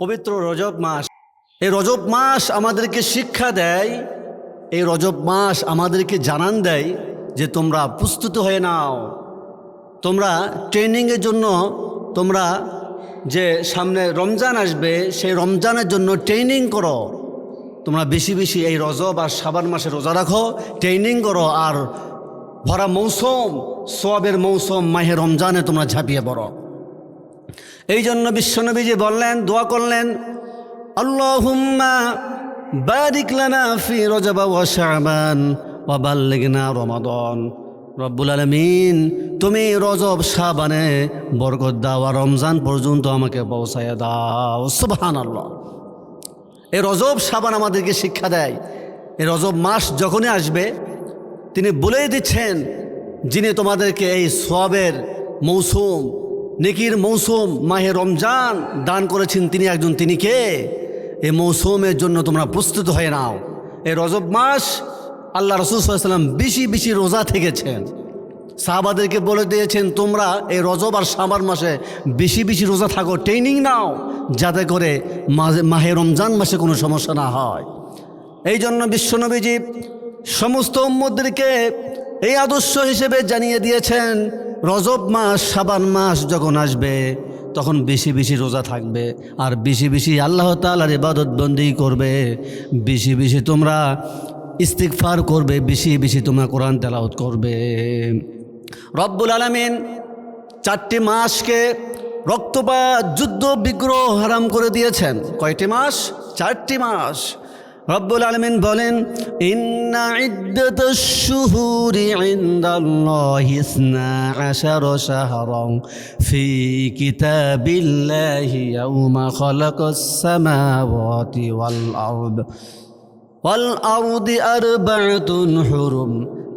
পবিত্র রজব মাস। এই রজব মাস আমাদেরকে শিক্ষা দেয়, এই রজব মাস আমাদেরকে জানান দেয় যে তোমরা প্রস্তুত হয়ে নাও। তোমরা ট্রেনিংয়ের জন্য, তোমরা যে সামনে রমজান আসবে, সেই রমজানের জন্য ট্রেনিং করো। তোমরা বেশি বেশি এই রজব আর সাবান মাসে রোজা রাখো ট্রেনিং করো আর ভরা মৌসুম, সোয়াবের মৌসুম মাহে রমজানে তোমরা ঝাঁপিয়ে পড়ো। এই জন্য বিশ্বনবীজি বললেন, দোয়া করলেন, আল্লাহুম্মা বারিক লানা ফি রজব ওয়া শাবান ওয়া বাল্লিগনা রমাদান। রব্বুল আলামিন, তুমি রজব শাবানে বরকত দাও আর রমজান পর্যন্ত আমাকে পৌঁছায় দাও। সুবহানাল্লাহ। এই রজব সাবান আমাদেরকে শিক্ষা দেয়। এই রজব মাস যখনই আসবে, তিনি বলেই দিচ্ছেন, যিনি তোমাদেরকে এই সবের মৌসুম নেকির মৌসুম, মাহে রমজান দান করেছেন তিনি একজন, তিনি কে? এই মৌসুমের জন্য তোমরা প্রস্তুত হয়ে নাও। এই রজব মাস আল্লাহ রসুল সাল্লাম বেশি বেশি রোজা থেকেছেন। সাহাবাদেরকে বলে দিয়েছেন, তোমরা এই রজব আর সামার মাসে বেশি বেশি রোজা থাকো, ট্রেনিং নাও, যাতে করে মাহে রমজান মাসে কোনো সমস্যা না হয়। এই জন্য বিশ্বনবীজি সমস্ত উম্মদেরকে এই আদর্শ হিসেবে জানিয়ে দিয়েছেন রজব মাস, সাবান মাস যখন আসবে, তখন বেশি বেশি রোজা থাকবে। আর বেশি বেশি আল্লাহ তালার ইবাদত বন্দি করবে। বেশি বেশি তোমরা ইস্তিকফার করবে, বেশি বেশি তোমরা কোরআন তেলাওত করবে। রব্বুল আলমিন চারটি মাসকে রক্তপাত, যুদ্ধ, বিগ্রহ হারাম করে দিয়েছেন। কয়টি মাস? চারটি মাস। রব্বুল আলমিন বলেন ইন্না ইদ্দাতুশ-শুহুরি ইনদাল্লাহি ইসনা আশারা শাহরান ফি কিতাবিল্লাহি ইয়াউমা খালাকাস সামাওয়াতি ওয়াল আরদ والأرض أربعة حرم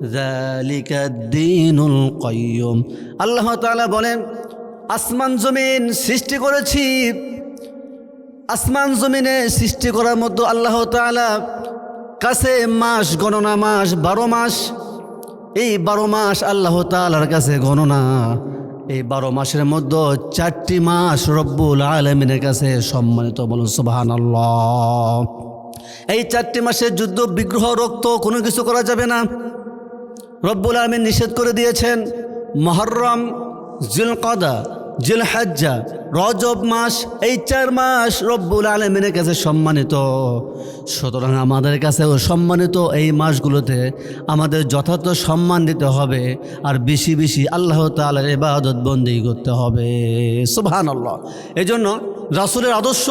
ذلك الدين القيم আল্লাহ তাআলা বলেন আসমান জমিন সৃষ্টি করেছি আসমান জমিনে সৃষ্টি করার মতো আল্লাহ তাআলা কাছে মাস, গণনা মাস, বারো মাস। এই বারো মাস আল্লাহ তালার কাছে গণনা। এই বারো মাসের মধ্যে চারটি মাস রব্বুল আলমিনের কাছে সম্মানিত বলুন সুবাহান এই চারটি মাসের যুদ্ধ, বিগ্রহ, রক্ত, কোনো কিছু করা যাবে না। রব্বুল আলমিন নিষেধ করে দিয়েছেন, মহরম, জিলকদা জিলহাজ্জা, রজব মাস, এই চার মাস রব্বুল আলমিনের কাছে সম্মানিত। সুতরাং আমাদের কাছেও সম্মানিত এই মাসগুলোতে আমাদের যথার্থ সম্মান দিতে হবে আর বেশি বেশি আল্লাহ তালার ইবাদত বন্দি করতে হবে। সুবহান আল্লাহ এই জন্য রাসুলের আদর্শ,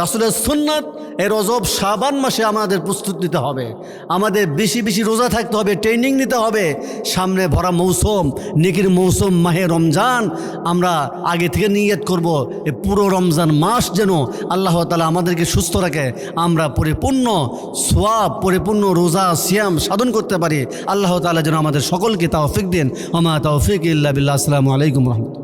রাসুলের সুন্নাত এই রজব শাবান মাসে আমাদের প্রস্তুত নিতে হবে। আমাদের বেশি বেশি রোজা থাকতে হবে, ট্রেনিং নিতে হবে। সামনে ভরা মৌসুম, নিকির মৌসুম মাহে রমজান, আমরা আগে থেকে নিয়ত করব এই পুরো রমজান মাস যেন আল্লাহ তালা আমাদেরকে সুস্থ রাখে। আমরা পরিপূর্ণ সোয়াব, পরিপূর্ণ রোজা, সিয়াম সাধন করতে পারি। আল্লাহ তালা যেন আমাদের সকলকে তাওফিক দিন। ওমা তাওফিক ইল্লা বিল্লাহ। আসসালামু আলাইকুম রহমতুল্লাহ।